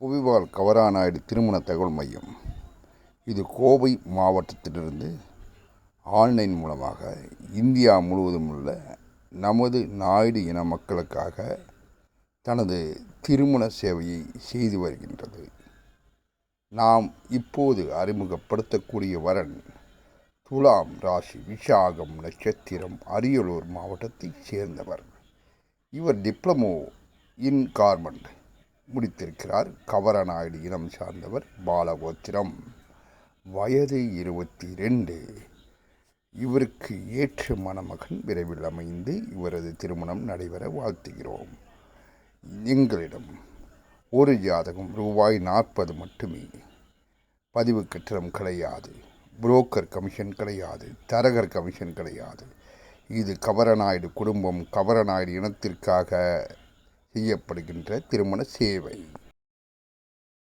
புவிவால் கவராநாயுடு திருமண தகவல் மையம். இது கோவை மாவட்டத்திலிருந்து ஆன்லைன் மூலமாக இந்தியா முழுவதும் உள்ள நமது நாயுடு இன மக்களுக்காக தனது திருமண சேவையை செய்து வருகின்றது. நாம் இப்போது அறிமுகப்படுத்தக்கூடிய வரன் துலாம் ராசி விசாகம் நட்சத்திரம் அரியலூர் மாவட்டத்தைச் சேர்ந்தவர். இவர் டிப்ளமோ இன் கார்மெண்ட். முடித்திருக்கிறார். கவரநாயுடு இனம் சார்ந்தவர் பாலகோத்திரம். வயது இருபத்தி ரெண்டு இவருக்கு ஏற்ற மணமகன் விரைவில் அமைந்து இவரது திருமணம் நடைபெற வாழ்த்துகிறோம். எங்களிடம் ஒரு ஜாதகம் ரூபாய் நாற்பது மட்டுமே. பதிவு கட்டணம் கிடையாது. புரோக்கர் கமிஷன் கிடையாது. தரகர் கமிஷன் கிடையாது. இது கவரநாயுடு குடும்பம். கவரநாயுடு இனத்திற்காக செய்யப்படுகின்ற திருமண சேவை.